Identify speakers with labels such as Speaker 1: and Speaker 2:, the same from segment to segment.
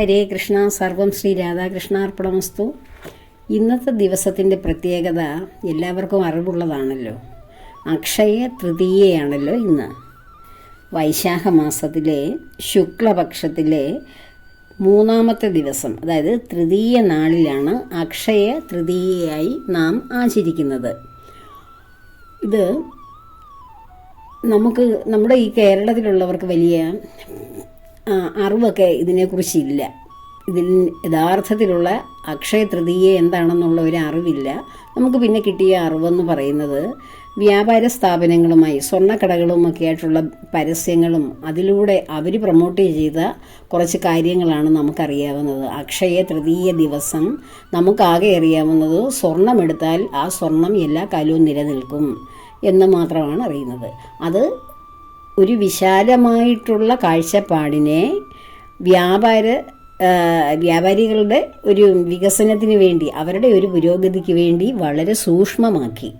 Speaker 1: ഹരേ കൃഷ്ണ സർവം ശ്രീ രാധാകൃഷ്ണാർപ്പണമസ്തു. ഇന്നത്തെ ദിവസത്തിന്റെ പ്രത്യേകത എല്ലാവർക്കും അറിവുള്ളതാണല്ലോ. അക്ഷയ തൃതീയയാണല്ലോ ഇന്ന്. വൈശാഖ മാസത്തിലെ ശുക്ലപക്ഷത്തിലെ മൂന്നാമത്തെ ദിവസം അതായത് തൃതീയ നാളിലാണ് അക്ഷയ തൃതീയയായി നാം ആചരിക്കുന്നത്. ഇത് നമുക്ക് നമ്മുടെ ഈ കേരളത്തിലുള്ളവർക്ക് വലിയ അറിവൊക്കെ ഇതിനെക്കുറിച്ചില്ല. ഇതിൽ യഥാർത്ഥത്തിലുള്ള അക്ഷയ തൃതീയ എന്താണെന്നുള്ള ഒരു അറിവില്ല. നമുക്ക് പിന്നെ കിട്ടിയ അറിവെന്ന് പറയുന്നത് വ്യാപാര സ്ഥാപനങ്ങളുമായി സ്വർണക്കടകളും ഒക്കെ ആയിട്ടുള്ള പരസ്യങ്ങളും അതിലൂടെ അവർ പ്രൊമോട്ട് ചെയ്ത കുറച്ച് കാര്യങ്ങളാണ് നമുക്കറിയാവുന്നത്. അക്ഷയ തൃതീയ ദിവസം നമുക്കാകെ അറിയാവുന്നത് സ്വർണമെടുത്താൽ ആ സ്വർണം എല്ലാ കാലവും നിലനിൽക്കും എന്ന് മാത്രമാണ് അറിയുന്നത്. അത് ഒരു വിശാലമായിട്ടുള്ള കാഴ്ചപ്പാടിനെ വ്യാപാര വ്യാപാരികളുടെ ഒരു വികസനത്തിന് വേണ്ടി അവരുടെ ഒരു പുരോഗതിക്ക് വേണ്ടി വളരെ സൂക്ഷ്മമാക്കി.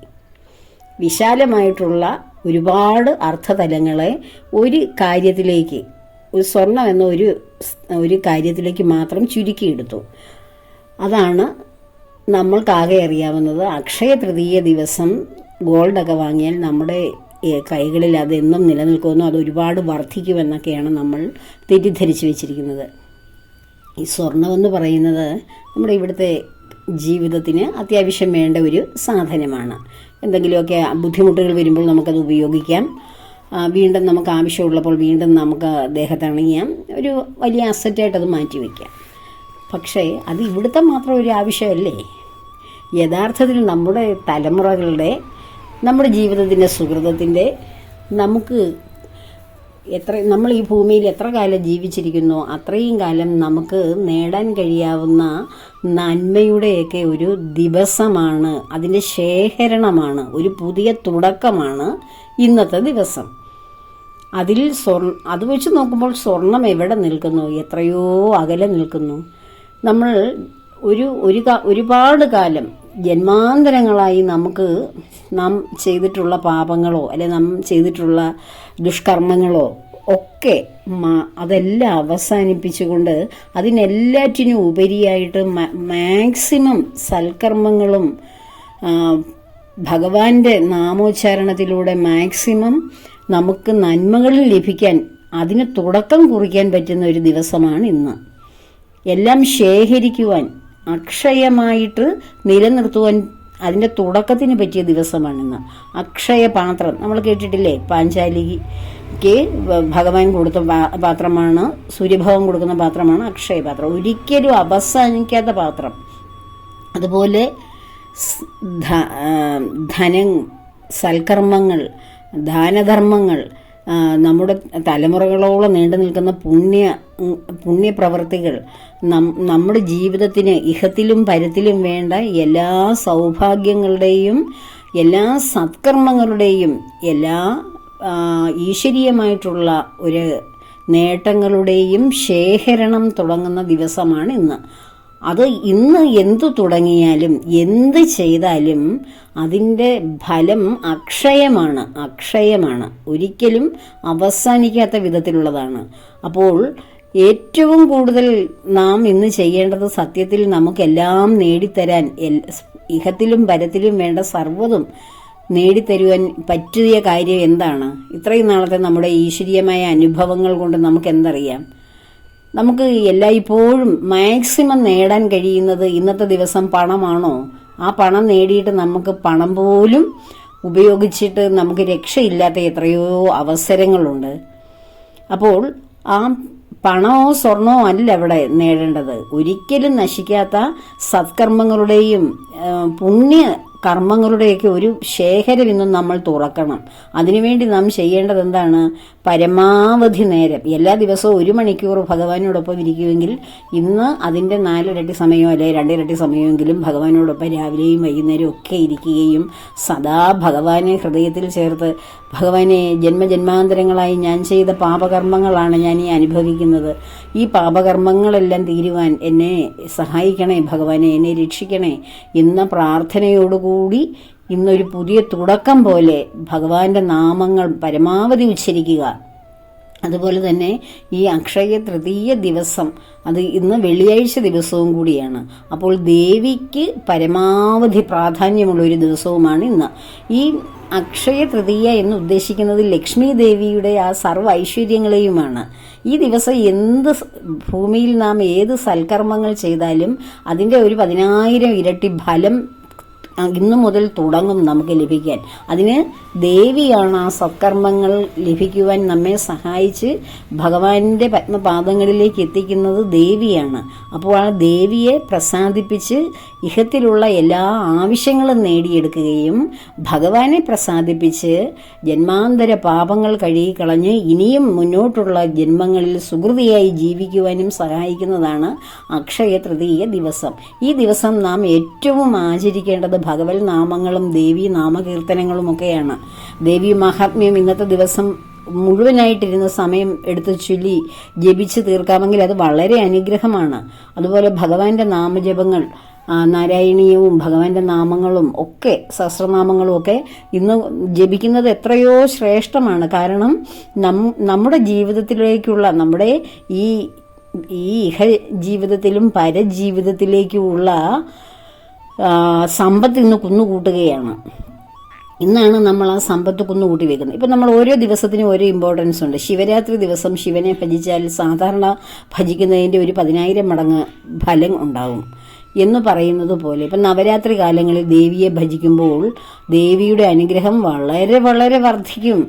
Speaker 1: വിശാലമായിട്ടുള്ള ഒരുപാട് അർത്ഥതലങ്ങളെ ഒരു കാര്യത്തിലേക്ക് ഒരു സ്വർണം എന്ന ഒരു ഒരു കാര്യത്തിലേക്ക് മാത്രം ചുരുക്കിയെടുത്തു. അതാണ് നമ്മൾക്കാകെ അറിയാവുന്നത്. അക്ഷയ തൃതീയ ദിവസം ഗോൾഡൊക്കെ വാങ്ങിയാൽ നമ്മുടെ കൈകളിൽ അതെന്നും നിലനിൽക്കുമെന്നും അത് ഒരുപാട് വർദ്ധിക്കുമെന്നൊക്കെയാണ് നമ്മൾ തെറ്റിദ്ധരിച്ച് വെച്ചിരിക്കുന്നത്. ഈ സ്വർണമെന്ന് പറയുന്നത് നമ്മുടെ ഇവിടുത്തെ ജീവിതത്തിന് അത്യാവശ്യം വേണ്ട ഒരു സാധനമാണ്. എന്തെങ്കിലുമൊക്കെ ബുദ്ധിമുട്ടുകൾ വരുമ്പോൾ നമുക്കത് ഉപയോഗിക്കാം. വീണ്ടും നമുക്ക് ആവശ്യമുള്ളപ്പോൾ വീണ്ടും നമുക്ക് ദേഹത്തണിയാം ഒരു വലിയ അസറ്റായിട്ട് അത് മാറ്റി വയ്ക്കാം പക്ഷേ അത് ഇവിടുത്തെ മാത്രം ഒരു ആവശ്യമല്ലേ? യഥാർത്ഥത്തിൽ നമ്മുടെ തലമുറകളുടെ നമ്മുടെ ജീവിതത്തിന്റെ സുഹൃതത്തിന്റെ നമുക്ക് എത്ര നമ്മൾ ഈ ഭൂമിയിൽ എത്ര കാലം ജീവിച്ചിരിക്കുന്നു അത്രയും കാലം നമുക്ക് നേടാൻ കഴിയാവുന്ന നന്മയുടെയൊക്കെ ഒരു ദിവസമാണ്. അതിന്റെ ശേഖരണമാണ്. ഒരു പുതിയ തുടക്കമാണ് ഇന്നത്തെ ദിവസം. അതിൽ സ്വർണ അത് വെച്ച് നോക്കുമ്പോൾ സ്വർണം എവിടെ നിൽക്കുന്നു? എത്രയോ അകലെ നിൽക്കുന്നു. നമ്മൾ ഒരു ഒരു ഒരുപാട് കാലം ജന്മാന്തരങ്ങളായി നമുക്ക് നാം ചെയ്തിട്ടുള്ള പാപങ്ങളോ അല്ലെ നാം ചെയ്തിട്ടുള്ള ദുഷ്കർമ്മങ്ങളോ ഒക്കെ അതെല്ലാം അവസാനിപ്പിച്ചുകൊണ്ട് അതിനെല്ലാറ്റിനും ഉപരിയായിട്ട് മാക്സിമം സൽക്കർമ്മങ്ങളും ഭഗവാന്റെ നാമോച്ചാരണത്തിലൂടെ മാക്സിമം നമുക്ക് നന്മകൾ ലഭിക്കാൻ അതിന് തുടക്കം കുറിക്കാൻ പറ്റുന്ന ഒരു ദിവസമാണ് ഇന്ന്. എല്ലാം ശേഖരിക്കുവാൻ അക്ഷയമായിട്ട് നിലനിർത്തുവാൻ അതിന്റെ തുടക്കത്തിന് പറ്റിയ ദിവസമാണിന്ന്. അക്ഷയപാത്രം അക്ഷയ പാത്രം നമ്മൾ കേട്ടിട്ടില്ലേ? പാഞ്ചാലിക്ക് ഭഗവാൻ കൊടുത്ത പാത്രമാണ് സൂര്യഭവം കൊടുക്കുന്ന പാത്രമാണ് അക്ഷയപാത്രം. ഒരിക്കലും അവസാനിക്കാത്ത പാത്രം. അതുപോലെ ധനം സൽക്കർമ്മങ്ങൾ ദാനധർമ്മങ്ങൾ നമ്മുടെ തലമുറകളോളം നീണ്ടു നിൽക്കുന്ന പുണ്യ പുണ്യപ്രവർത്തികൾ നമ്മുടെ ജീവിതത്തിന് ഇഹത്തിലും പരത്തിലും വേണ്ട എല്ലാ സൗഭാഗ്യങ്ങളുടെയും എല്ലാ സത്കർമ്മങ്ങളുടെയും എല്ലാ ഈശ്വരീയമായിട്ടുള്ള ഒരു നേട്ടങ്ങളുടെയും ശേഖരണം തുടങ്ങുന്ന ദിവസമാണ് ഇന്ന്. അത് ഇന്ന് എന്തു തുടങ്ങിയാലും എന്ത് ചെയ്താലും അതിന്റെ ഫലം അക്ഷയമാണ് അക്ഷയമാണ്. ഒരിക്കലും അവസാനിക്കാത്ത വിധത്തിലുള്ളതാണ്. അപ്പോൾ ഏറ്റവും കൂടുതൽ നാം ഇന്ന് ചെയ്യേണ്ടത് സത്യത്തിൽ നമുക്കെല്ലാം നേടിത്തരാൻ ഇഹത്തിലും പരത്തിലും വേണ്ട സർവതും നേടിത്തരുവാൻ പറ്റിയ കാര്യം എന്താണ്? ഇത്രയും നാളത്തെ നമ്മുടെ ഈശ്വരീയമായ അനുഭവങ്ങൾ കൊണ്ട് നമുക്ക് എന്തറിയാം നമുക്ക് എല്ലായ്പ്പോഴും മാക്സിമം നേടാൻ കഴിയുന്നത് ഇന്നത്തെ ദിവസം പണമാണോ? ആ പണം നേടിയിട്ട് നമുക്ക് പണം പോലും ഉപയോഗിച്ചിട്ട് നമുക്ക് രക്ഷയില്ലാത്ത എത്രയോ അവസരങ്ങളുണ്ട്. അപ്പോൾ ആ പണമോ സ്വർണമോ അല്ല അവിടെ നേടേണ്ടത്. ഒരിക്കലും നശിക്കാത്ത സത്കർമ്മങ്ങളുടെയും പുണ്യ കർമ്മങ്ങളുടെയൊക്കെ ഒരു ശേഖരം ഇന്നും നമ്മൾ തുറക്കണം. അതിനുവേണ്ടി നാം ചെയ്യേണ്ടത് എന്താണ്? പരമാവധി നേരം. എല്ലാ ദിവസവും ഒരു മണിക്കൂർ ഭഗവാനോടൊപ്പം ഇരിക്കുമെങ്കിൽ ഇന്ന് അതിന്റെ നാലിരട്ടി സമയമോ അല്ലെങ്കിൽ രണ്ടിരട്ടി സമയമെങ്കിലും ഭഗവാനോടൊപ്പം രാവിലെയും വൈകുന്നേരവും ഒക്കെ ഇരിക്കുകയും സദാ ഭഗവാനെ ഹൃദയത്തിൽ ചേർത്ത് ഭഗവാനെ ജന്മജന്മാന്തരങ്ങളായി ഞാൻ ചെയ്ത പാപകർമ്മങ്ങളാണ് ഞാൻ ഈ അനുഭവിക്കുന്നത്. ഈ പാപകർമ്മങ്ങളെല്ലാം തീരുവാൻ എന്നെ സഹായിക്കണേ ഭഗവാനെ എന്നെ രക്ഷിക്കണേ എന്ന പ്രാർത്ഥനയോടുകൂടി ഇന്നൊരു പുതിയ തുടക്കം പോലെ ഭഗവാന്റെ നാമങ്ങൾ പരമാവധി ഉച്ചരിക്കുക. അതുപോലെ തന്നെ ഈ അക്ഷയ തൃതീയ ദിവസം അത് ഇന്ന് വെള്ളിയാഴ്ച ദിവസവും കൂടിയാണ്. അപ്പോൾ ദേവിക്ക് പരമാവധി പ്രാധാന്യമുള്ള ഒരു ദിവസവുമാണ് ഇന്ന്. ഈ അക്ഷയ തൃതീയ എന്ന് ഉദ്ദേശിക്കുന്നത് ലക്ഷ്മി ദേവിയുടെ ആ സർവ ഐശ്വര്യങ്ങളെയുമാണ്. ഈ ദിവസം എന്ത് ഭൂമിയിൽ നാം ഏത് സൽക്കർമ്മങ്ങൾ ചെയ്താലും അതിന്റെ ഒരു പതിനായിരം ഇരട്ടി ഫലം ഇന്നു മുതൽ തുടങ്ങും നമുക്ക് ലഭിക്കാൻ. അതിന് ദേവിയാണ് ആ സത്കർമ്മങ്ങൾ ലഭിക്കുവാൻ നമ്മെ സഹായിച്ച് ഭഗവാന്റെ പത്മപാദങ്ങളിലേക്ക് എത്തിക്കുന്നത് ദേവിയാണ്. അപ്പോൾ ആ ദേവിയെ പ്രസാദിപ്പിച്ച് ഇഹത്തിലുള്ള എല്ലാ ആവശ്യങ്ങളും നേടിയെടുക്കുകയും ഭഗവാനെ പ്രസാദിപ്പിച്ച് ജന്മാന്തര പാപങ്ങൾ കഴുകിക്കളഞ്ഞ് ഇനിയും മുന്നോട്ടുള്ള ജന്മങ്ങളിൽ സുഹൃതിയായി ജീവിക്കുവാനും സഹായിക്കുന്നതാണ് അക്ഷയ തൃതീയ ദിവസം. ഈ ദിവസം നാം ഏറ്റവും ആചരിക്കേണ്ടത് ഭഗവത് നാമങ്ങളും ദേവി നാമകീർത്തനങ്ങളും ഒക്കെയാണ് ദേവി മഹാത്മ്യം ഇന്നത്തെ ദിവസം മുഴുവനായിട്ടിരുന്ന സമയം എടുത്ത് ചൊല്ലി ജപിച്ച് തീർക്കാമെങ്കിൽ അത് വളരെ അനുഗ്രഹമാണ്. അതുപോലെ ഭഗവാന്റെ നാമജപങ്ങൾ നാരായണീയവും ഭഗവാന്റെ നാമങ്ങളും ഒക്കെ സഹസ്രനാമങ്ങളും ഒക്കെ ഇന്ന് ജപിക്കുന്നത് എത്രയോ ശ്രേഷ്ഠമാണ്. കാരണം നമ്മുടെ ജീവിതത്തിലേക്കുള്ള നമ്മുടെ ഈ ഈ ഇഹ ജീവിതത്തിലും പരജീവിതത്തിലേക്കുമുള്ള സമ്പത്ത് ഇന്ന് കുന്നുകൂട്ടുകയാണ്. ഇന്നാണ് നമ്മൾ ആ സമ്പത്ത് കുന്നുകൂട്ടി വെക്കുന്നത്. ഇപ്പം നമ്മൾ ഓരോ ദിവസത്തിനും ഓരോ ഇമ്പോർട്ടൻസ് ഉണ്ട്. ശിവരാത്രി ദിവസം ശിവനെ ഭജിച്ചാൽ സാധാരണ ഭജിക്കുന്നതിന്റെ ഒരു പതിനായിരം മടങ്ങ് ഫലം ഉണ്ടാകും എന്ന് പറയുന്നത് പോലെ. ഇപ്പം നവരാത്രി കാലങ്ങളിൽ ദേവിയെ ഭജിക്കുമ്പോൾ ദേവിയുടെ അനുഗ്രഹം വളരെ വളരെ വർദ്ധിക്കും.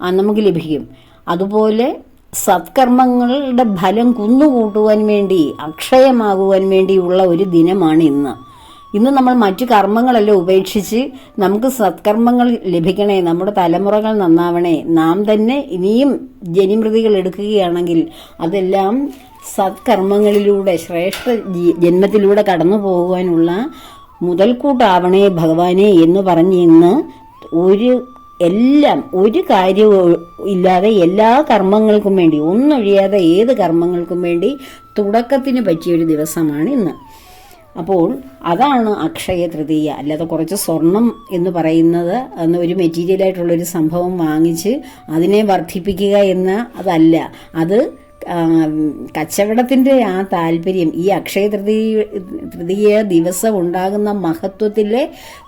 Speaker 1: നമുക്ക് ലഭിക്കും. അതുപോലെ സത്കർമ്മങ്ങളുടെ ഫലം കുന്നുകൂട്ടുവാൻ വേണ്ടി അക്ഷയമാകുവാൻ വേണ്ടിയുള്ള ഒരു ദിനമാണ് ഇന്ന്. ഇന്ന് നമ്മൾ മറ്റു കർമ്മങ്ങളെല്ലാം ഉപേക്ഷിച്ച് നമുക്ക് സത്കർമ്മങ്ങൾ ലഭിക്കണേ നമ്മുടെ തലമുറകൾ നന്നാവണേ. നാം തന്നെ ഇനിയും ജനിമൃതികൾ എടുക്കുകയാണെങ്കിൽ അതെല്ലാം സത്കർമ്മങ്ങളിലൂടെ ശ്രേഷ്ഠ ജന്മത്തിലൂടെ കടന്നു പോകുവാനുള്ള മുതൽക്കൂട്ടാവണേ ഭഗവാനെ എന്ന് പറഞ്ഞ് ഇന്ന് ഒരു എല്ലാം ഒരു കാര്യവും ഇല്ലാതെ എല്ലാ കർമ്മങ്ങൾക്കും വേണ്ടി ഒന്നൊഴിയാതെ ഏത് കർമ്മങ്ങൾക്കും വേണ്ടി തുടക്കത്തിന് പറ്റിയൊരു ദിവസമാണ് ഇന്ന്. അപ്പോൾ അതാണ് അക്ഷയ തൃതീയ. അല്ലാതെ കുറച്ച് സ്വർണം എന്ന് പറയുന്നത് ഒരു മെറ്റീരിയലായിട്ടുള്ള ഒരു സംഭവം വാങ്ങിച്ച് അതിനെ വർദ്ധിപ്പിക്കുക എന്ന അതല്ല. അത് കച്ചവടത്തിന്റെ ആ താല്പര്യം ഈ അക്ഷയ തൃതീയ തൃതീയ ദിവസം ഉണ്ടാകുന്ന മഹത്വത്തിലെ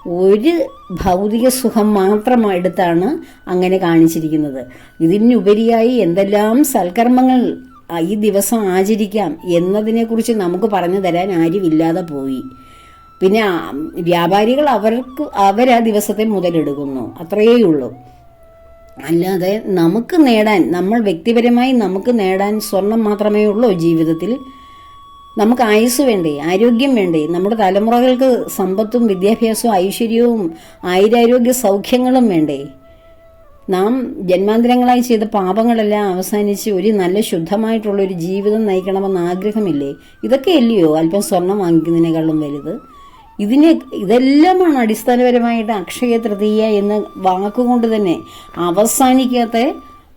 Speaker 1: ഒരു ഭൗതിക സുഖം മാത്രം എടുത്താണ് അങ്ങനെ കാണിച്ചിരിക്കുന്നത്. ഇതിനുപരിയായി എന്തെല്ലാം സൽക്കർമ്മങ്ങൾ ഈ ദിവസം ആചരിക്കാം എന്നതിനെക്കുറിച്ച് നമുക്ക് പറഞ്ഞു തരാൻ ആരുമില്ലാതെ പോയി. പിന്നെ വ്യാപാരികൾ അവർക്ക് അവർ ആ ദിവസത്തെ മുതലെടുക്കുന്നു. അത്രയേ ഉള്ളൂ അല്ലാതെ നമുക്ക് നേടാൻ നമ്മൾ വ്യക്തിപരമായി നമുക്ക് നേടാൻ സ്വർണം മാത്രമേ ഉള്ളൂ ജീവിതത്തിൽ. നമുക്ക് ആയുസ് വേണ്ടേ ആരോഗ്യം വേണ്ടേ? നമ്മുടെ തലമുറകൾക്ക് സമ്പത്തും വിദ്യാഭ്യാസവും ഐശ്വര്യവും ആയുരാരോഗ്യ സൗഖ്യങ്ങളും വേണ്ടേ? നാം ജന്മാന്തരങ്ങളായി ചെയ്ത പാപങ്ങളെല്ലാം അവസാനിച്ച് ഒരു നല്ല ശുദ്ധമായിട്ടുള്ള ഒരു ജീവിതം നയിക്കണമെന്ന് ആഗ്രഹമില്ലേ? ഇതൊക്കെയല്ലയോ അല്പം സ്വർണം വാങ്ങിക്കുന്നതിനേക്കാളും വലുത്? ഇതിനെ ഇതെല്ലാമാണ് അടിസ്ഥാനപരമായിട്ട് അക്ഷയ തൃതീയ എന്ന വാക്കുകൊണ്ട് തന്നെ അവസാനിക്കാത്ത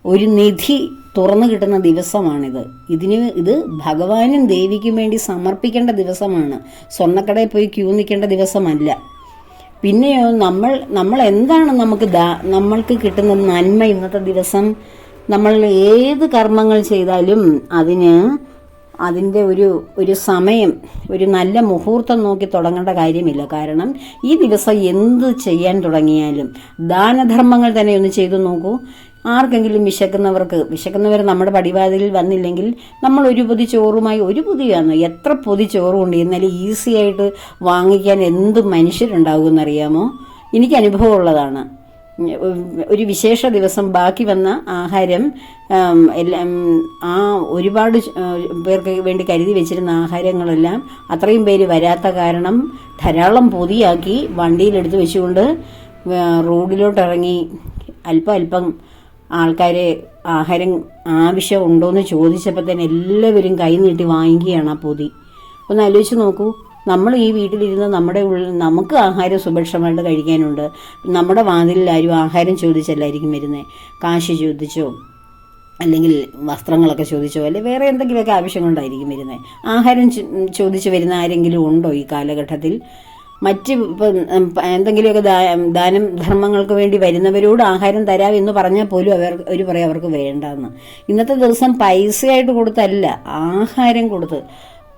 Speaker 1: ഒരു നിധി തുറന്നു കിട്ടുന്ന ദിവസമാണിത്. ഇതിന് ഇത് ഭഗവാനും ദേവിക്കും വേണ്ടി സമർപ്പിക്കേണ്ട ദിവസമാണ്. സ്വർണക്കടയിൽ പോയി ക്യൂ നിൽക്കേണ്ട ദിവസമല്ല. പിന്നെയോ നമ്മൾ നമ്മൾ എന്താണ് നമുക്ക് നമ്മൾക്ക് കിട്ടുന്ന നന്മ ഇന്നത്തെ ദിവസം? നമ്മൾ ഏത് കർമ്മങ്ങൾ ചെയ്താലും അതിന് അതിന്റെ ഒരു ഒരു സമയം ഒരു നല്ല മുഹൂർത്തം നോക്കി തുടങ്ങേണ്ട കാര്യമില്ല. കാരണം ഈ ദിവസം എന്ത് ചെയ്യാൻ തുടങ്ങിയാലും ദാനധർമ്മങ്ങൾ തന്നെ ഒന്ന് ചെയ്തു നോക്കൂ. ആർക്കെങ്കിലും വിശക്കുന്നവർക്ക് വിശക്കുന്നവർ നമ്മുടെ പടിവാതിലിൽ വന്നില്ലെങ്കിൽ നമ്മൾ ഒരു പൊതി ചോറുമായി ഒരു പൊതിയാണ്. എത്ര പൊതി ചോറുണ്ട്. എന്നാലും ഈസി ആയിട്ട് വാങ്ങിക്കാൻ എന്ത് മനുഷ്യരുണ്ടാകുമെന്നറിയാമോ എനിക്ക് അനുഭവമുള്ളതാണ് ഒരു വിശേഷ ദിവസം ബാക്കി വന്ന ആഹാരം എല്ലാം ആ ഒരുപാട് പേർക്ക് വേണ്ടി കരുതി വെച്ചിരുന്ന ആഹാരങ്ങളെല്ലാം അത്രയും പേര് വരാത്ത കാരണം ധാരാളം പൊതിയാക്കി വണ്ടിയിലെടുത്ത് വെച്ചുകൊണ്ട് റോഡിലോട്ടിറങ്ങി അല്പം അല്പം ആൾക്കാരെ ആഹാരം ആവശ്യം ആവശ്യമുണ്ടോയെന്ന് ചോദിച്ചപ്പോൾ തന്നെ എല്ലാവരും കൈ നീട്ടി വാങ്ങിക്കുകയാണ് ആ പൊതി. ഒന്ന് ആലോചിച്ച് നോക്കൂ. നമ്മൾ ഈ വീട്ടിലിരുന്ന് നമ്മുടെ ഉള്ളിൽ നമുക്ക് ആഹാരം സുഭിക്ഷമായിട്ട് കഴിക്കാനുണ്ട്. നമ്മുടെ വാതിലിൽ ആരും ആഹാരം ചോദിച്ചല്ലായിരിക്കും വരുന്നത് കാശ് ചോദിച്ചോ? അല്ലെങ്കിൽ വസ്ത്രങ്ങളൊക്കെ ചോദിച്ചോ? അല്ലെങ്കിൽ വേറെ എന്തെങ്കിലുമൊക്കെ ആവശ്യം കൊണ്ടായിരിക്കും വരുന്നത് ആഹാരം ചോദിച്ചു വരുന്ന ആരെങ്കിലും ഉണ്ടോ ഈ കാലഘട്ടത്തിൽ? മറ്റ് എന്തെങ്കിലുമൊക്കെ ദാനം ധർമ്മങ്ങൾക്ക് വേണ്ടി വരുന്നവരോട് ആഹാരം തരാം എന്ന് പറഞ്ഞാൽ പോലും അവർ അവർ പറയും അവർക്ക് വേണ്ടെന്ന്. ഇന്നത്തെ ദിവസം പൈസയായിട്ട് കൊടുത്തല്ല ആഹാരം കൊടുത്ത്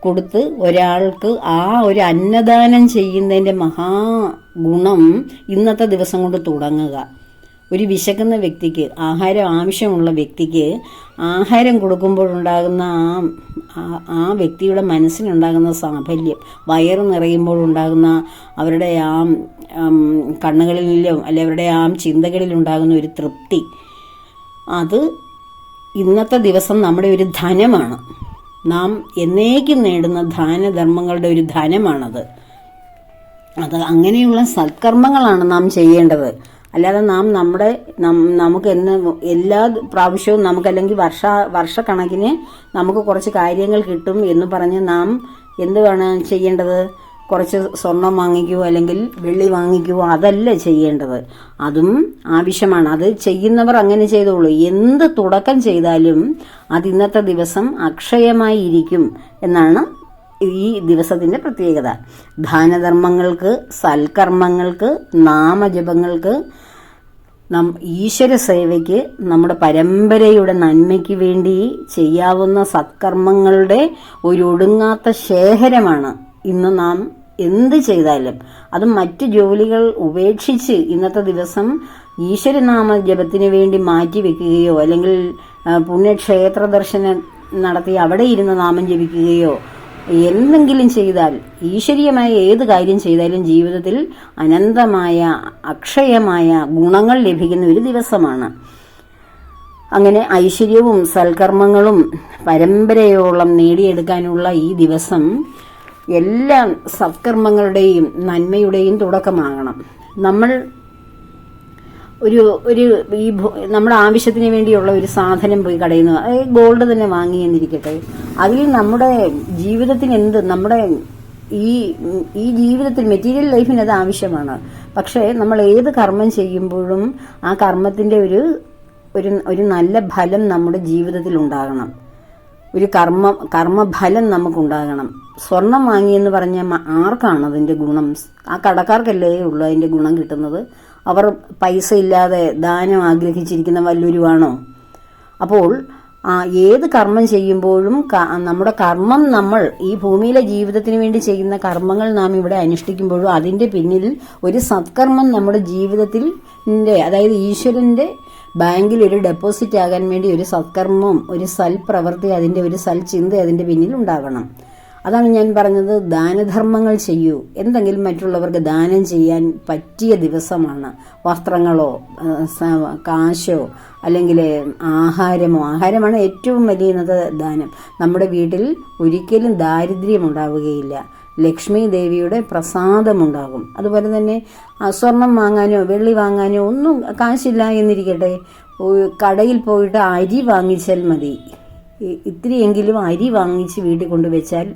Speaker 1: കൊടുത്ത് ഒരാൾക്ക് ആ ഒരു അന്നദാനം ചെയ്യുന്നതിന്റെ മഹാ ഗുണം ഇന്നത്തെ ദിവസം കൊണ്ട് തുടങ്ങുക. ഒരു വിശക്കുന്ന വ്യക്തിക്ക് ആഹാരം ആവശ്യമുള്ള വ്യക്തിക്ക് ആഹാരം കൊടുക്കുമ്പോഴുണ്ടാകുന്ന ആ ആ- വ്യക്തിയുടെ മനസ്സിനുണ്ടാകുന്ന സാഫല്യം വയറ് നിറയുമ്പോഴുണ്ടാകുന്ന അവരുടെ ആ കണ്ണുകളിലും അല്ലെ അവരുടെ ആ ചിന്തകളിലുണ്ടാകുന്ന ഒരു തൃപ്തി. അത് ഇന്നത്തെ ദിവസം നമ്മുടെ ഒരു ധനമാണ്. നാം എന്നേക്കും നേടുന്ന ദാനധർമ്മങ്ങളുടെ ഒരു ധനമാണത്. അത് അങ്ങനെയുള്ള സത്കർമ്മങ്ങളാണ് നാം ചെയ്യേണ്ടത്. അല്ലാതെ നാം നമ്മുടെ നമുക്ക് എന്ന് എല്ലാ പ്രാവശ്യവും നമുക്ക് അല്ലെങ്കിൽ വർഷ വർഷക്കണക്കിന് നമുക്ക് കുറച്ച് കാര്യങ്ങൾ കിട്ടും എന്ന് പറഞ്ഞ് നാം എന്ത് വേണം ചെയ്യേണ്ടത്? കുറച്ച് സ്വർണം വാങ്ങിക്കുവോ അല്ലെങ്കിൽ വെള്ളി വാങ്ങിക്കുവോ അതല്ല ചെയ്യേണ്ടത്. അതും ആവശ്യമാണ്. അത് ചെയ്യുന്നവർ അങ്ങനെ ചെയ്തോളൂ. എന്ത് തുടക്കം ചെയ്താലും അത് ഇന്നത്തെ ദിവസം അക്ഷയമായി ഇരിക്കും എന്നാണ് ഈ ദിവസത്തിന്റെ പ്രത്യേകത. ദാനധർമ്മങ്ങൾക്ക് സൽക്കർമ്മങ്ങൾക്ക് നാമജപങ്ങൾക്ക് നം ഈശ്വര സേവയ്ക്ക് നമ്മുടെ പരമ്പരയുടെ നന്മയ്ക്ക് വേണ്ടി ചെയ്യാവുന്ന സത്കർമ്മങ്ങളുടെ ഒരു ഒടുങ്ങാത്ത ശേഖരമാണ് ഇന്ന് നാം എന്ത് ചെയ്താലും. അത് മറ്റ് ജോലികൾ ഉപേക്ഷിച്ച് ഇന്നത്തെ ദിവസം ഈശ്വരനാമ ജപത്തിന് വേണ്ടി മാറ്റി വെക്കുകയോ അല്ലെങ്കിൽ പുണ്യക്ഷേത്ര ദർശനം നടത്തി അവിടെ ഇരുന്ന് നാമം ജപിക്കുകയോ എന്തെങ്കിലും ചെയ്താൽ ഈശ്വരീയമായ ഏത് കാര്യം ചെയ്താലും ജീവിതത്തിൽ അനന്തമായ അക്ഷയമായ ഗുണങ്ങൾ ലഭിക്കുന്ന ഒരു ദിവസമാണ്. അങ്ങനെ ഐശ്വര്യവും സൽക്കർമ്മങ്ങളും പരമ്പരയോളം നേടിയെടുക്കാനുള്ള ഈ ദിവസം എല്ലാ സത്കർമ്മങ്ങളുടെയും നന്മയുടെയും തുടക്കമാകണം. നമ്മൾ ഒരു ഒരു ഈ നമ്മുടെ ആവശ്യത്തിന് വേണ്ടിയുള്ള ഒരു സാധനം പോയി കടയിൽ നിന്ന് ഗോൾഡ് തന്നെ വാങ്ങി എന്നിരിക്കട്ടെ. അതിൽ നമ്മുടെ ജീവിതത്തിന് എന്ത് നമ്മുടെ ഈ ഈ ജീവിതത്തിൽ മെറ്റീരിയൽ ലൈഫിന് അത് ആവശ്യമാണ്. പക്ഷേ നമ്മൾ ഏത് കർമ്മം ചെയ്യുമ്പോഴും ആ കർമ്മത്തിന്റെ ഒരു ഒരു ഒരു നല്ല ഫലം നമ്മുടെ ജീവിതത്തിൽ ഉണ്ടാകണം. ഒരു കർമ്മ കർമ്മഫലം നമുക്കുണ്ടാകണം. സ്വർണം വാങ്ങിയെന്ന് പറഞ്ഞാൽ ആർക്കാണ് അതിന്റെ ഗുണം? ആ കടക്കാർക്കല്ലേ ഉള്ളൂ അതിന്റെ ഗുണം കിട്ടുന്നത്? അവർ പൈസ ഇല്ലാതെ ദാനം ആഗ്രഹിച്ചിരിക്കുന്ന വല്ലൊരുവാണോ? അപ്പോൾ ഏത് കർമ്മം ചെയ്യുമ്പോഴും നമ്മുടെ കർമ്മം നമ്മൾ ഈ ഭൂമിയിലെ ജീവിതത്തിന് വേണ്ടി ചെയ്യുന്ന കർമ്മങ്ങൾ നാം ഇവിടെ അനുഷ്ഠിക്കുമ്പോഴും അതിന്റെ പിന്നിൽ ഒരു സത്കർമ്മം നമ്മുടെ ജീവിതത്തിൽ അതായത് ഈശ്വരന്റെ ബാങ്കിൽ ഒരു ഡെപ്പോസിറ്റ് ആകാൻ വേണ്ടി ഒരു സത്കർമ്മം ഒരു സൽപ്രവൃത്തി അതിന്റെ ഒരു സൽ ചിന്ത അതിന്റെ പിന്നിൽ ഉണ്ടാകണം. അതാണ് ഞാൻ പറഞ്ഞത് ദാനധർമ്മങ്ങൾ ചെയ്യൂ. എന്തെങ്കിലും മറ്റുള്ളവർക്ക് ദാനം ചെയ്യാൻ പറ്റിയ ദിവസമാണ്. വസ്ത്രങ്ങളോ കാശോ അല്ലെങ്കിൽ ആഹാരമോ. ആഹാരമാണ് ഏറ്റവും വലിയ ദാനം. നമ്മുടെ വീട്ടിൽ ഒരിക്കലും ദാരിദ്ര്യം ഉണ്ടാവുകയില്ല ലക്ഷ്മി ദേവിയുടെ പ്രസാദമുണ്ടാകും. അതുപോലെ തന്നെ സ്വർണം വാങ്ങാനോ വെള്ളി വാങ്ങാനോ ഒന്നും കാശില്ല എന്നിരിക്കട്ടെ. കടയിൽ പോയിട്ട് അരി വാങ്ങിച്ചാൽ മതി. ഇത്തിരിയെങ്കിലും അരി വാങ്ങിച്ച് വീട്ടിൽ കൊണ്ടുവച്ചാൽ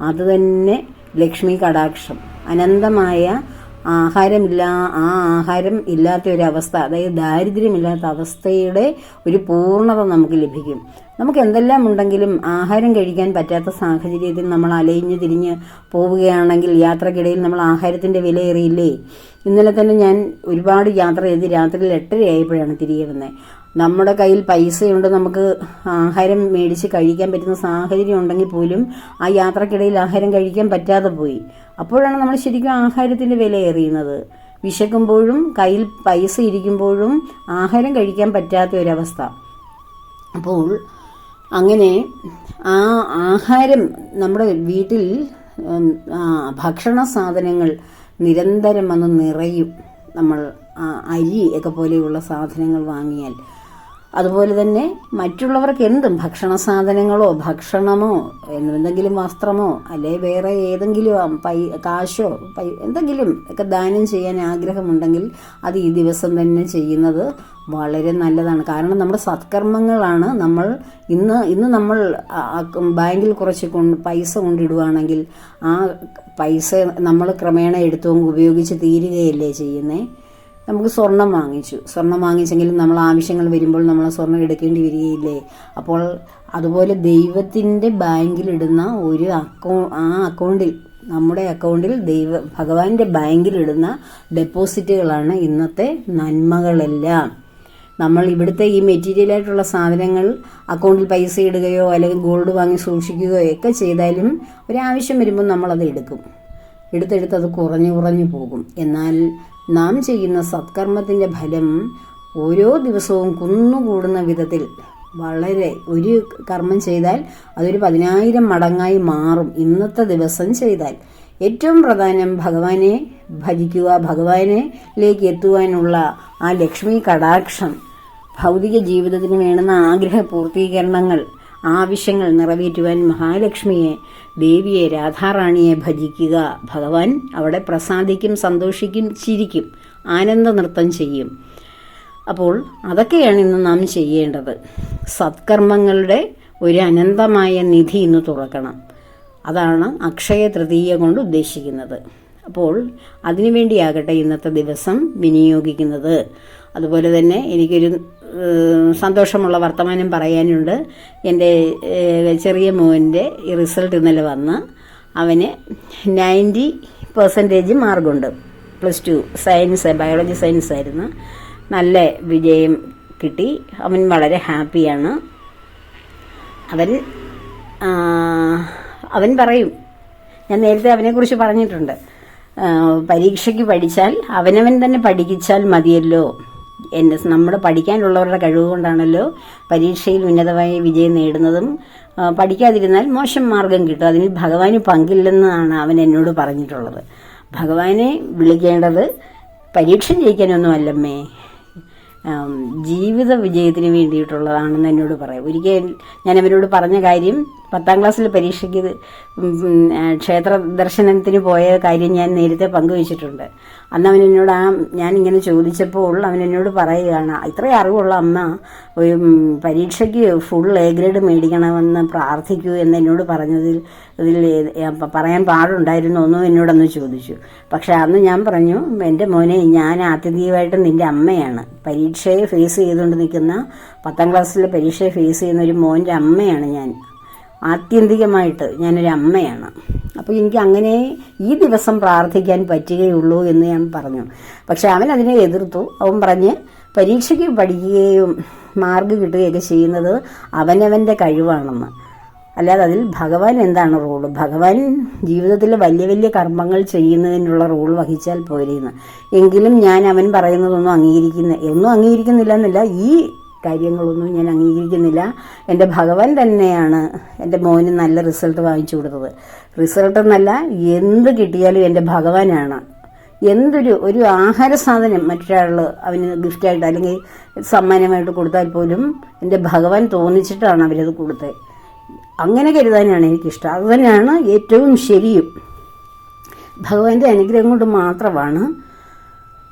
Speaker 1: അത് തന്നെ ലക്ഷ്മി കടാക്ഷം. അനന്തമായ ആഹാരമില്ല ആ ആഹാരം ഇല്ലാത്ത ഒരു അവസ്ഥ അതായത് ദാരിദ്ര്യമില്ലാത്ത അവസ്ഥയുടെ ഒരു പൂർണത നമുക്ക് ലഭിക്കും. നമുക്ക് എന്തെല്ലാം ഉണ്ടെങ്കിലും ആഹാരം കഴിക്കാൻ പറ്റാത്ത സാഹചര്യത്തിൽ നമ്മൾ അലയിഞ്ഞ് തിരിഞ്ഞ് പോവുകയാണെങ്കിൽ യാത്രക്കിടയിൽ നമ്മൾ ആഹാരത്തിന്റെ വിലയേറിയില്ലേ? ഇന്നലെ തന്നെ ഞാൻ ഒരുപാട് യാത്ര ചെയ്ത് രാത്രിയിൽ എട്ടരയായപ്പോഴാണ് തിരികെ വന്നത് നമ്മുടെ കയ്യിൽ പൈസയുണ്ട് നമുക്ക് ആഹാരം മേടിച്ച് കഴിക്കാൻ പറ്റുന്ന സാഹചര്യം ഉണ്ടെങ്കിൽ പോലും ആ യാത്രക്കിടയിൽ ആഹാരം കഴിക്കാൻ പറ്റാതെ പോയി. അപ്പോഴാണ് നമ്മൾ ശരിക്കും ആഹാരത്തിന്റെ വില ഏറിയുന്നത്. വിശക്കുമ്പോഴും കയ്യിൽ പൈസ ഇരിക്കുമ്പോഴും ആഹാരം കഴിക്കാൻ പറ്റാത്ത ഒരവസ്ഥ. അപ്പോൾ അങ്ങനെ ആ ആഹാരം നമ്മുടെ വീട്ടിൽ ഭക്ഷണ സാധനങ്ങൾ നിരന്തരം വന്ന് നിറയും. നമ്മൾ അരി ഒക്കെ പോലെയുള്ള സാധനങ്ങൾ വാങ്ങിയാൽ. അതുപോലെ തന്നെ മറ്റുള്ളവർക്ക് എന്തും ഭക്ഷണ സാധനങ്ങളോ ഭക്ഷണമോ എന്തെങ്കിലും വസ്ത്രമോ അല്ലെ വേറെ ഏതെങ്കിലും പൈ കാശോ പൈ എന്തെങ്കിലും ഒക്കെ ദാനം ചെയ്യാൻ ആഗ്രഹമുണ്ടെങ്കിൽ അത് ഈ ദിവസം തന്നെ ചെയ്യുന്നത് വളരെ നല്ലതാണ്. കാരണം നമ്മുടെ സത്കർമ്മങ്ങളാണ് നമ്മൾ ഇന്ന് ഇന്ന് നമ്മൾ ബാങ്കിൽ കുറച്ച് കൊണ്ട് പൈസ കൊണ്ടിടുവാണെങ്കിൽ ആ പൈസ നമ്മൾ ക്രമേണ എടുത്തു ഉപയോഗിച്ച് തീരുകയല്ലേ ചെയ്യുന്നത് നമുക്ക് സ്വർണം വാങ്ങിച്ചു. സ്വർണം വാങ്ങിച്ചെങ്കിലും നമ്മൾ ആവശ്യങ്ങൾ വരുമ്പോൾ നമ്മൾ സ്വർണം എടുക്കേണ്ടി വരികയില്ലേ? അപ്പോൾ അതുപോലെ ദൈവത്തിന്റെ ബാങ്കിലിടുന്ന ഒരു അക്കൗ ആ അക്കൗണ്ടിൽ നമ്മുടെ അക്കൗണ്ടിൽ ദൈവ ഭഗവാന്റെ ബാങ്കിലിടുന്ന ഡെപ്പോസിറ്റുകളാണ് ഇന്നത്തെ നന്മകളെല്ലാം. നമ്മൾ ഇവിടുത്തെ ഈ മെറ്റീരിയൽ ആയിട്ടുള്ള സാധനങ്ങൾ അക്കൗണ്ടിൽ പൈസ ഇടുകയോ അല്ലെങ്കിൽ ഗോൾഡ് വാങ്ങി സൂക്ഷിക്കുകയോ ഒക്കെ ചെയ്താലും ഒരാവശ്യം വരുമ്പോൾ നമ്മളത് എടുക്കും. എടുത്തെടുത്ത് അത് കുറഞ്ഞു കുറഞ്ഞു പോകും. എന്നാൽ നാം ചെയ്യുന്ന സത്കർമ്മത്തിന്റെ ഫലം ഓരോ ദിവസവും കുന്നുകൂടുന്ന വിധത്തിൽ വളരെ ഒരു കർമ്മം ചെയ്താൽ അതൊരു പതിനായിരം മടങ്ങായി മാറും ഇന്നത്തെ ദിവസം ചെയ്താൽ. ഏറ്റവും പ്രധാനം ഭഗവാനെ ഭജിക്കുക ഭഗവാനിലേക്ക് എത്തുവാനുള്ള ആ ലക്ഷ്മി കടാക്ഷം ഭൗതിക ജീവിതത്തിന് വേണ്ടുന്ന ആഗ്രഹ പൂർത്തീകരണങ്ങൾ ആവശ്യങ്ങൾ നിറവേറ്റുവാൻ മഹാലക്ഷ്മിയെ ദേവിയെ രാധാറാണിയെ ഭജിക്കുക. ഭഗവാൻ അവിടെ പ്രസാദിക്കും സന്തോഷിക്കും ചിരിക്കും ആനന്ദ നൃത്തം ചെയ്യും. അപ്പോൾ അതൊക്കെയാണ് ഇന്ന് നാം ചെയ്യേണ്ടത്. സത്കർമ്മങ്ങളുടെ ഒരു അനന്തമായ നിധി ഇന്ന് തുറക്കണം. അതാണ് അക്ഷയ തൃതീയ കൊണ്ട് ഉദ്ദേശിക്കുന്നത്. അപ്പോൾ അതിനുവേണ്ടിയാകട്ടെ ഇന്നത്തെ ദിവസം വിനിയോഗിക്കുന്നത്. അതുപോലെ തന്നെ എനിക്കൊരു സന്തോഷമുള്ള വർത്തമാനം പറയാനുണ്ട്. എന്റെ ചെറിയ മോന്റെ റിസൾട്ട് ഇന്നലെ വന്ന് അവന് നയന്റി പെർസെന്റേജ് മാർക്കുണ്ട്. Plus two science biology science ആയിരുന്നു. നല്ല വിജയം കിട്ടി. അവൻ വളരെ ഹാപ്പിയാണ്. അവൻ അവൻ പറയും. ഞാൻ നേരത്തെ അവനെക്കുറിച്ച് പറഞ്ഞിട്ടുണ്ട്. പരീക്ഷയ്ക്ക് പഠിച്ചാൽ അവനവൻ തന്നെ പഠിക്കിച്ചാൽ മതിയല്ലോ. എന്റെ നമ്മൾ പഠിക്കാനുള്ളവരുടെ കഴിവ് കൊണ്ടാണല്ലോ പരീക്ഷയിൽ ഉന്നതമായ വിജയം നേടുന്നതും പഠിക്കാതിരുന്നാൽ മോശം മാർഗം കിട്ടും. അതിന് ഭഗവാന് പങ്കില്ലെന്നാണ് അവൻ എന്നോട് പറഞ്ഞിട്ടുള്ളത്. ഭഗവാനെ വിളിക്കേണ്ടത് പരീക്ഷ ജയിക്കാനൊന്നുമല്ലമ്മേ. ജീവിത വിജയത്തിന് വേണ്ടിയിട്ടുള്ളതാണെന്ന് എന്നോട് പറയാം. ഒരിക്കൽ ഞാൻ അവരോട് പറഞ്ഞ കാര്യം പത്താം ക്ലാസ്സിൽ പരീക്ഷയ്ക്ക് ക്ഷേത്ര ദർശനത്തിന് പോയ കാര്യം ഞാൻ നേരത്തെ പങ്കുവച്ചിട്ടുണ്ട്. അന്ന് അവൻ എന്നോട് ആ ഞാൻ ഇങ്ങനെ ചോദിച്ചപ്പോൾ അവൻ എന്നോട് പറയുകയാണ് ഇത്രയും അറിവുള്ള അമ്മ ഒരു പരീക്ഷയ്ക്ക് ഫുൾ എ ഗ്രേഡ് മേടിക്കണമെന്ന് പ്രാർത്ഥിക്കൂ എന്ന് എന്നോട് പറഞ്ഞതിൽ ഇതിൽ പറയാൻ പാടുണ്ടായിരുന്നു എന്നും എന്നോടൊന്ന് ചോദിച്ചു. പക്ഷെ അന്ന് ഞാൻ പറഞ്ഞു എന്റെ മോനെ ഞാൻ ആത്യന്തികമായിട്ട് നിന്റെ അമ്മയാണ്. പരീക്ഷയെ ഫേസ് ചെയ്തുകൊണ്ട് നിൽക്കുന്ന പത്താം ക്ലാസ്സിലെ പരീക്ഷയെ ഫേസ് ചെയ്യുന്ന ഒരു മോന്റെ അമ്മയാണ് ഞാൻ. ആത്യന്തികമായിട്ട് ഞാനൊരു അമ്മയാണ്. അപ്പോൾ എനിക്ക് അങ്ങനെ ഈ ദിവസം പ്രാർത്ഥിക്കാൻ പറ്റുകയുള്ളൂ എന്ന് ഞാൻ പറഞ്ഞു. പക്ഷെ അവൻ അതിനെ എതിർത്തു. അവൻ പറഞ്ഞ് പരീക്ഷയ്ക്ക് പഠിക്കുകയും മാർക്ക് കിട്ടുകയൊക്കെ ചെയ്യുന്നത് അവനവന്റെ കഴിവാണെന്ന്. അല്ലാതെ അതിൽ ഭഗവാൻ എന്താണ് റോൾ ഭഗവാൻ ജീവിതത്തിൽ വലിയ വലിയ കർമ്മങ്ങൾ ചെയ്യുന്നതിനുള്ള റോൾ വഹിച്ചാൽ പോരെയെന്ന് എങ്കിലും ഞാൻ അവൻ പറയുന്നതൊന്നും അംഗീകരിക്കുന്ന ഒന്നും അംഗീകരിക്കുന്നില്ല എന്നല്ല ഈ കാര്യങ്ങളൊന്നും ഞാൻ അംഗീകരിക്കുന്നില്ല. എന്റെ ഭഗവാൻ തന്നെയാണ് എന്റെ മോന് നല്ല റിസൾട്ട് വാങ്ങിച്ചു കൊടുത്തത്. റിസൾട്ട് എന്നല്ല എന്ത് കിട്ടിയാലും എന്റെ ഭഗവാനാണ്. എന്തൊരു ഒരു ആഹാര സാധനം മറ്റൊരാൾ അവന് ഗിഫ്റ്റായിട്ട് അല്ലെങ്കിൽ സമ്മാനമായിട്ട് കൊടുത്താൽ പോലും എന്റെ ഭഗവാൻ തോന്നിച്ചിട്ടാണ് അവരത് കൊടുത്തത്. അങ്ങനെ കരുതാനാണ് എനിക്കിഷ്ടം. അത് തന്നെയാണ് ഏറ്റവും ശരിയും. ഭഗവാന്റെ അനുഗ്രഹം കൊണ്ട് മാത്രമാണ്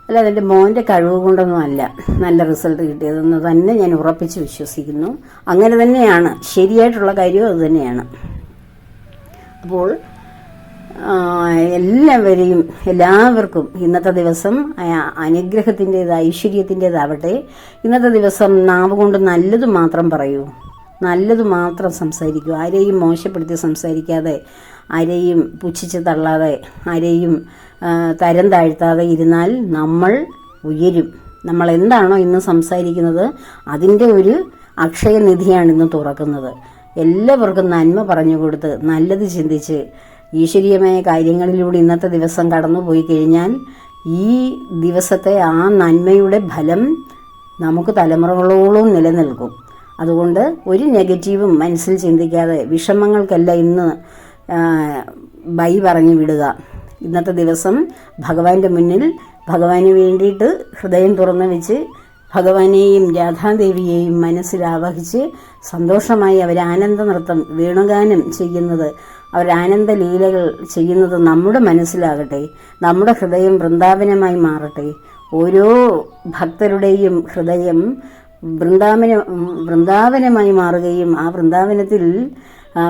Speaker 1: അല്ലാതെ എന്റെ മോന്റെ കഴിവ് കൊണ്ടൊന്നും അല്ല നല്ല റിസൾട്ട് കിട്ടിയതെന്ന് തന്നെ ഞാൻ ഉറപ്പിച്ച് വിശ്വസിക്കുന്നു. അങ്ങനെ തന്നെയാണ് ശരിയായിട്ടുള്ള കാര്യവും അത് തന്നെയാണ്. അപ്പോൾ എല്ലാവരെയും എല്ലാവർക്കും ഇന്നത്തെ ദിവസം അനുഗ്രഹത്തിന്റേത് ഐശ്വര്യത്തിന്റെതാവട്ടെ ഇന്നത്തെ ദിവസം നാവ് കൊണ്ട് നല്ലത് മാത്രം പറയൂ. നല്ലത് മാത്രം സംസാരിക്കൂ. ആരെയും മോശപ്പെടുത്തി സംസാരിക്കാതെ ആരെയും പുച്ഛിച്ച് തള്ളാതെ ആരെയും തരം താഴ്ത്താതെ ഇരുന്നാൽ നമ്മൾ ഉയരും. നമ്മൾ എന്താണോ ഇന്ന് സംസാരിക്കുന്നത് അതിന്റെ ഒരു അക്ഷയനിധിയാണ് ഇന്ന് തുറക്കുന്നത്. എല്ലാവർക്കും നന്മ പറഞ്ഞു കൊടുത്ത് നല്ലത് ചിന്തിച്ച് ഈശ്വരീയമായ കാര്യങ്ങളിലൂടെ ഇന്നത്തെ ദിവസം കടന്നുപോയി കഴിഞ്ഞാൽ ഈ ദിവസത്തെ ആ നന്മയുടെ ഫലം നമുക്ക് തലമുറകളോളം നിലനിൽക്കും. അതുകൊണ്ട് ഒരു നെഗറ്റീവും മനസ്സിൽ ചിന്തിക്കാതെ വിഷമങ്ങൾക്കല്ല ഇന്ന് ബൈ പറഞ്ഞു വിടുക. ഇന്നത്തെ ദിവസം ഭഗവാന്റെ മുന്നിൽ ഭഗവാന് വേണ്ടിയിട്ട് ഹൃദയം തുറന്നു വെച്ച് ഭഗവാനെയും രാധാദേവിയെയും മനസ്സിൽ ആവഹിച്ച് സന്തോഷമായി അവർ ആനന്ദ നൃത്തം വേണുഗാനം ചെയ്യുന്നത് അവർ ആനന്ദ ലീലകൾ ചെയ്യുന്നത് നമ്മുടെ മനസ്സിലാകട്ടെ നമ്മുടെ ഹൃദയം വൃന്ദാവനമായി മാറട്ടെ. ഓരോ ഭക്തരുടെയും ഹൃദയം വൃന്ദാവന വൃന്ദാവനമായി മാറുകയും ആ വൃന്ദാവനത്തിൽ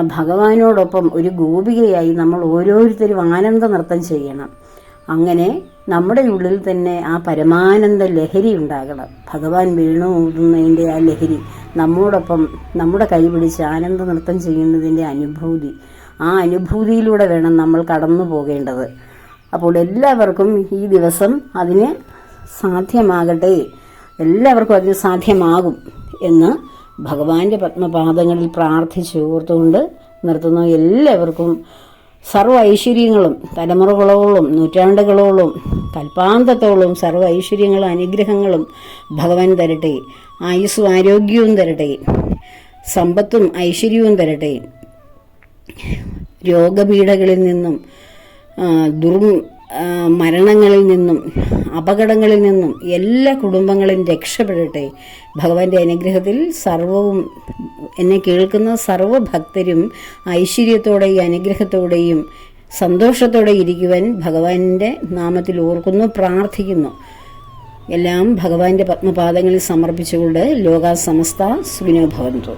Speaker 1: ഭഗവാനോടൊപ്പം ഒരു ഗോപികയായി നമ്മൾ ഓരോരുത്തരും ആനന്ദ നൃത്തം ചെയ്യണം. അങ്ങനെ നമ്മുടെ ഉള്ളിൽ തന്നെ ആ പരമാനന്ദ ലഹരി ഉണ്ടാകണം. ഭഗവാൻ വീണു ഊതുന്നതിന്റെ ആ ലഹരി നമ്മോടൊപ്പം നമ്മുടെ കൈ പിടിച്ച് ആനന്ദ നൃത്തം ചെയ്യുന്നതിന്റെ അനുഭൂതി ആ അനുഭൂതിയിലൂടെ വേണം നമ്മൾ കടന്നു പോകേണ്ടത്. അപ്പോൾ എല്ലാവർക്കും ഈ ദിവസം അതിന് സാധ്യമാകട്ടെ. എല്ലാവർക്കും അതിന് സാധ്യമാകും എന്ന് ഭഗവാന്റെ പത്മപാദങ്ങളിൽ പ്രാർത്ഥിച്ചു ഓർത്തുകൊണ്ട് നിർത്തുന്നു എല്ലാവർക്കും സർവ ഐശ്വര്യങ്ങളും തലമുറകളോളം നൂറ്റാണ്ടുകളോളം കൽപ്പാന്തത്തോളം സർവ ഐശ്വര്യങ്ങളും അനുഗ്രഹങ്ങളും ഭഗവാൻ തരട്ടെ. ആയുസ്സും ആരോഗ്യവും തരട്ടെ. സമ്പത്തും ഐശ്വര്യവും തരട്ടെ. രോഗപീഠകളിൽ നിന്നും ദുർ മരണങ്ങളിൽ നിന്നും അപകടങ്ങളിൽ നിന്നും എല്ലാ കുടുംബങ്ങളും രക്ഷപ്പെടട്ടെ. ഭഗവാന്റെ അനുഗ്രഹത്തിൽ സർവവും എന്നെ കേൾക്കുന്ന സർവഭക്തരും ഐശ്വര്യത്തോടെയും അനുഗ്രഹത്തോടെയും സന്തോഷത്തോടെ ഇരിക്കുവാൻ ഭഗവാന്റെ നാമത്തിൽ ഓർക്കുന്നു പ്രാർത്ഥിക്കുന്നു. എല്ലാം ഭഗവാന്റെ പത്മപാദങ്ങളിൽ സമർപ്പിച്ചുകൊണ്ട് ലോകാ സമസ്ത സുഖിനോ ഭവന്തു.